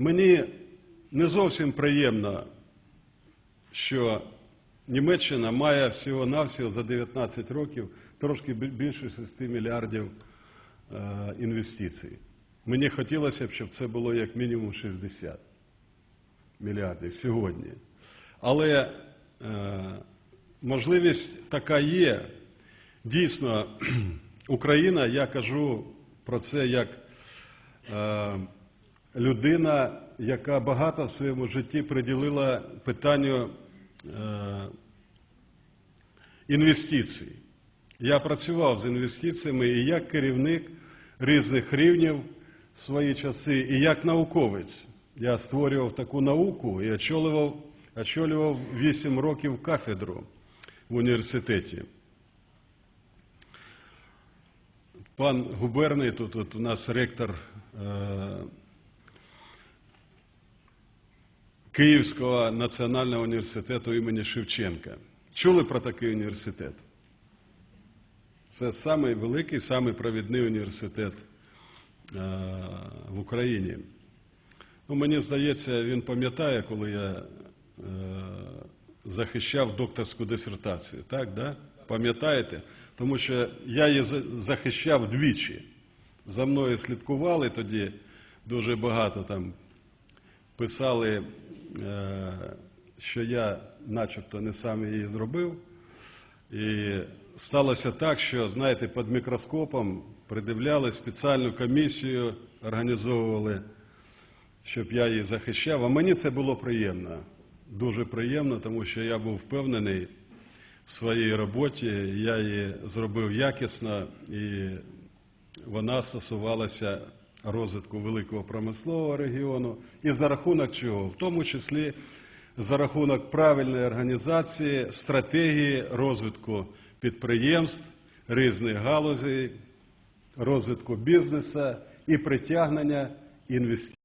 Мені не зовсім приємно, що Німеччина має всього-навсього за 19 років трошки більше 6 мільярдів е, інвестицій. Мені хотілося б, щоб це було як мінімум 60 мільярдів сьогодні. Але е, можливість така є. Дійсно, Україна, я кажу про це як е, людина, яка багато в своєму житті приділила питанню е, інвестицій. Я працював з інвестиціями і як керівник різних рівнів в свої часи, і як науковець. Я створював таку науку і очолював, очолював 8 років кафедру в університеті. Пан губерний, тут, тут у нас ректор Київського національного університету імені Шевченка. Чули про такий університет? Це самий великий, самий провідний університет е, в Україні. Ну, мені здається, він пам'ятає, коли я е, захищав докторську дисертацію. Так, да? Пам'ятаєте? Тому що я її захищав двічі. За мною слідкували тоді дуже багато там писали, що я начебто не сам її зробив. І сталося так, що, знаєте, під мікроскопом придивляли спеціальну комісію, організовували, щоб я її захищав. А мені це було приємно, дуже приємно, тому що я був впевнений в своїй роботі, я її зробив якісно, і вона стосувалася розвитку великого промислового регіону. І за рахунок чого? В тому числі за рахунок правильної організації, стратегії розвитку підприємств, різних галузей, розвитку бізнесу і притягнення інвестицій.